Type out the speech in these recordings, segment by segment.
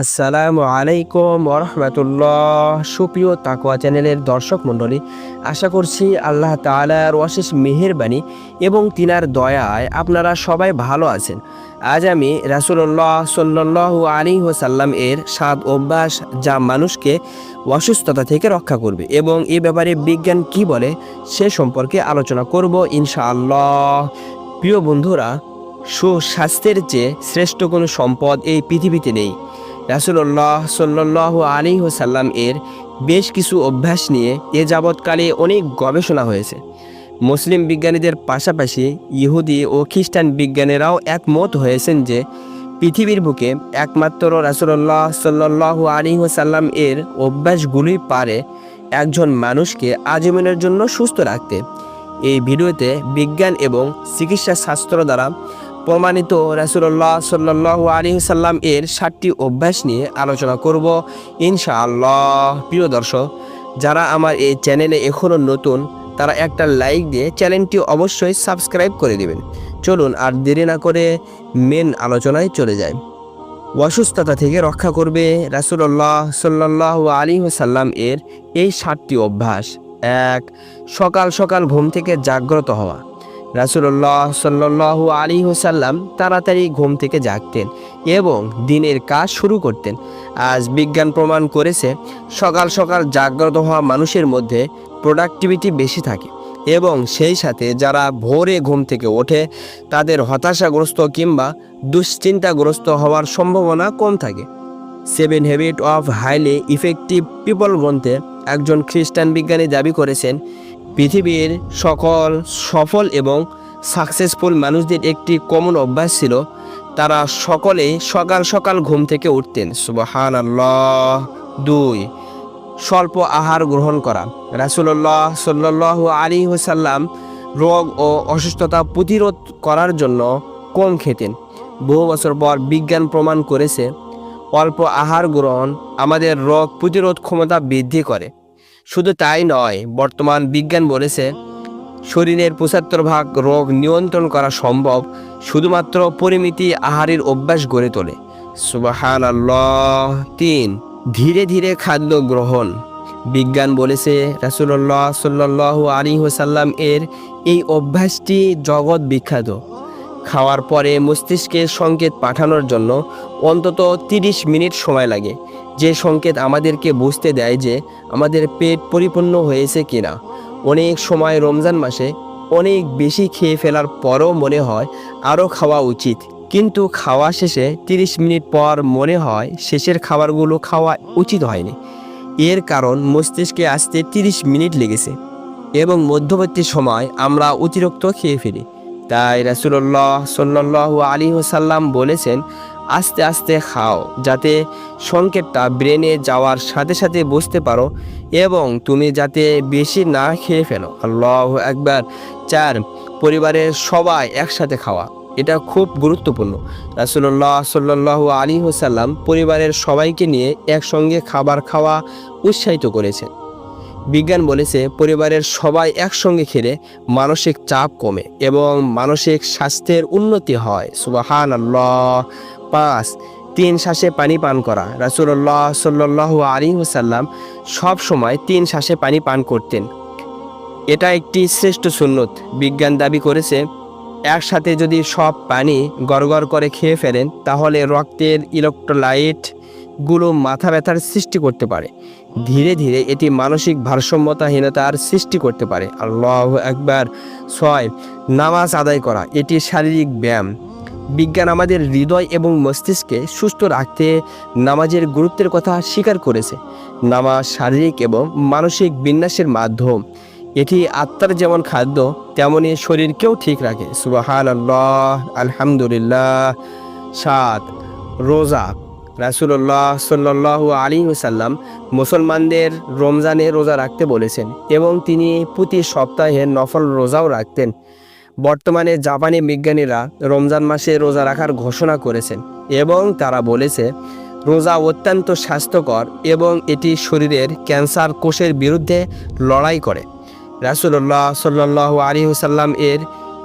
আসসালামু আলাইকুম ওরহমতুল্লাহ। সুপ্রিয় তাকোয়া চ্যানেলের দর্শক মণ্ডলী, আশা করছি আল্লাহ তালার অশেষ মেহেরবানি এবং তিনার দয়ায় আপনারা সবাই ভালো আছেন। আজ আমি রাসুল্লাহ সাল্লাহ আলী সাল্লাম এর সাত অভ্যাস যা মানুষকে অসুস্থতা থেকে রক্ষা করবে এবং এ ব্যাপারে বিজ্ঞান কি বলে সে সম্পর্কে আলোচনা করব ইনশাআল্লাহ। প্রিয় বন্ধুরা, সুস্বাস্থ্যের চেয়ে শ্রেষ্ঠ কোনো সম্পদ এই পৃথিবীতে নেই। রাসুল্লাহ সাল্লাহ আলী সাল্লাম এর বেশ কিছু অভ্যাস নিয়ে এ যাবৎকালে অনেক গবেষণা হয়েছে। মুসলিম বিজ্ঞানীদের পাশাপাশি ইহুদি ও খ্রিস্টান বিজ্ঞানীরাও একমত হয়েছেন যে পৃথিবীর বুকে একমাত্র রাসুল্লাহ সাল্লাহ আলী সাল্লাম এর অভ্যাসগুলি পারে একজন মানুষকে আজীবনের জন্য সুস্থ রাখতে। এই ভিডিওতে বিজ্ঞান এবং চিকিৎসা শাস্ত্র দ্বারা প্রমাণিত রাসুল্লাহ সাল্লাহ আলী সাল্লাম এর সাতটি অভ্যাস নিয়ে আলোচনা করব ইনশাআল্লাহ। প্রিয় দর্শক, যারা আমার এই চ্যানেলে এখনও নতুন, তারা একটা লাইক দিয়ে চ্যানেলটি অবশ্যই সাবস্ক্রাইব করে দেবেন। চলুন আর দেরি না করে মেন আলোচনায় চলে যায় অসুস্থতা থেকে রক্ষা করবে রাসুল্লাহ সাল্লাহ আলী সাল্লাম এর এই সাতটি অভ্যাস। এক, সকাল সকাল ঘুম থেকে জাগ্রত হওয়া। রাসুল্লাহ সাল্লাহ আলী হুসাল্লাম তাড়াতাড়ি ঘুম থেকে জাগতেন এবং দিনের কাজ শুরু করতেন। আজ বিজ্ঞান প্রমাণ করেছে, সকাল সকাল জাগ্রত হওয়া মানুষের মধ্যে প্রোডাক্টিভিটি বেশি থাকে এবং সেই সাথে যারা ভোরে ঘুম থেকে ওঠে, তাদের হতাশাগ্রস্ত কিংবা দুশ্চিন্তাগ্রস্ত হওয়ার সম্ভাবনা কম থাকে। Seven habit of highly effective people গ্রন্থে একজন খ্রিস্টান বিজ্ঞানী দাবি করেছেন পৃথিবীর সকল সফল এবং সাকসেসফুল মানুষদের একটি কমন অভ্যাস ছিল, তারা সকলেই সকাল সকাল ঘুম থেকে উঠতেন। সুবাহান আল্লাহ দুই, স্বল্প আহার গ্রহণ করা। রাসুল্লাহ সাল্লাহ আলী হুসাল্লাম রোগ ও অসুস্থতা প্রতিরোধ করার জন্য কম খেতেন। বহু বছর পর বিজ্ঞান প্রমাণ করেছে, অল্প আহার গ্রহণ আমাদের রোগ প্রতিরোধ ক্ষমতা বৃদ্ধি করে। শুধু তাই নয়, বর্তমান বিজ্ঞান বলেছে শরীরের পঁচাত্তর ভাগ রোগ নিয়ন্ত্রণ করা সম্ভব শুধুমাত্র পরিমিতি আহারের অভ্যাস গড়ে তোলে। সুবাহান আল্লাহ তিন, ধীরে ধীরে খাদ্য গ্রহণ। বিজ্ঞান বলেছে রাসুল্লাহ সাল্লাহ আলী হোসাল্লাম এর এই অভ্যাসটি জগৎ বিখ্যাত। খাওয়ার পরে মস্তিষ্কে সংকেত পাঠানোর জন্য অন্তত তিরিশ মিনিট সময় লাগে। যে সংকেত আমাদেরকে বুঝতে দেয় যে আমাদের পেট পরিপূর্ণ হয়েছে কিনা। অনেক সময় রমজান মাসে অনেক বেশি খেয়ে ফেলার পরও মনে হয় আরও খাওয়া উচিত। কিন্তু খাওয়া শেষে তিরিশ মিনিট পর মনে হয় শেষের খাবারগুলো খাওয়া উচিত হয়নি। এর কারণ মস্তিষ্কে আসতে তিরিশ মিনিট লেগেছে এবং মধ্যবর্তী সময় আমরা অতিরিক্ত খেয়ে ফেলি। তাই রাসুল্লাহ সাল্লাহ আলী সাল্লাম বলেছেন আস্তে আস্তে খাও, যাতে সংকেতটা ব্রেনে যাওয়ার সাথে সাথে বুঝতে পারো এবং তুমি যাতে বেশি না খেয়ে ফেলো। আল্লাহ একবার চার, পরিবারের সবাই একসাথে খাওয়া। এটা খুব গুরুত্বপূর্ণ। রাসুল্লাহ সাল্লাহ আলী হোসাল্লাম পরিবারের সবাইকে নিয়ে একসঙ্গে খাবার খাওয়া উৎসাহিত করেছেন। বিজ্ঞান বলেছে পরিবারের সবাই একসঙ্গে খেলে মানসিক চাপ কমে এবং মানসিক স্বাস্থ্যের উন্নতি হয়। সুবাহান আল্লাহ পাঁচ, তিন শ্বাসে পানি পান করা। রাসুল্লাহ সাল্লাহ আলী হুসাল্লাম সব সময় তিন শ্বাসে পানি পান করতেন। এটা একটি শ্রেষ্ঠ সুন্নত। বিজ্ঞান দাবি করেছে, একসাথে যদি সব পানি গড়গড় করে খেয়ে ফেলেন, তাহলে রক্তের ইলেকট্রোলাইট গুলো মাথা ব্যথার সৃষ্টি করতে পারে। ধীরে ধীরে এটি মানসিক ভারসাম্যতাহীনতার সৃষ্টি করতে পারে। আর আল্লাহ একবার ছয়, নামাজ আদায় করা। এটি শারীরিক ব্যায়াম। বিজ্ঞান আমাদের হৃদয় এবং মস্তিষ্কে সুস্থ রাখতে নামাজের গুরুত্বের কথা স্বীকার করেছে। নামাজ শারীরিক এবং মানসিক বিন্যাসের মাধ্যম। এটি আত্মার যেমন খাদ্য তেমনই শরীরকেও ঠিক রাখে। সুবাহান আল্লাহ আলহামদুলিল্লাহ। সাত, রোজা। রাসুল্লাহ সাল্লাহ আলী সাল্লাম মুসলমানদের রমজানে রোজা রাখতে বলেছেন এবং তিনি প্রতি সপ্তাহে নফল রোজাও রাখতেন। বর্তমানে জাপানি বিজ্ঞানীরা রমজান মাসে রোজা রাখার ঘোষণা করেছেন এবং তারা বলেছে, রোজা অত্যন্ত স্বাস্থ্যকর এবং এটি শরীরের ক্যান্সার কোষের বিরুদ্ধে লড়াই করে। রাসুল্লাহ সাল্লাহ আলী সাল্লাম এর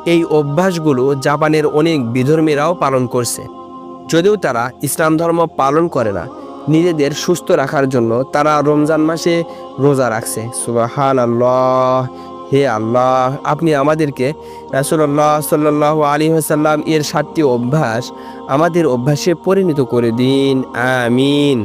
এই অভ্যাসগুলো জাপানের অনেক বিধর্মীরাও পালন করছে। যদিও তারা ইসলাম ধর্ম পালন করে না, নিজেদের সুস্থ রাখার জন্য তারা রমজান মাসে রোজা রাখছে। সুবাহান আল্লাহ হে আল্লাহ, আপনি আমাদেরকে রাসুল্লাহ সাল্লাহ আলী হাসাল্লাম এর সাতটি অভ্যাস আমাদের অভ্যাসে পরিণত করে দিন। আমিন।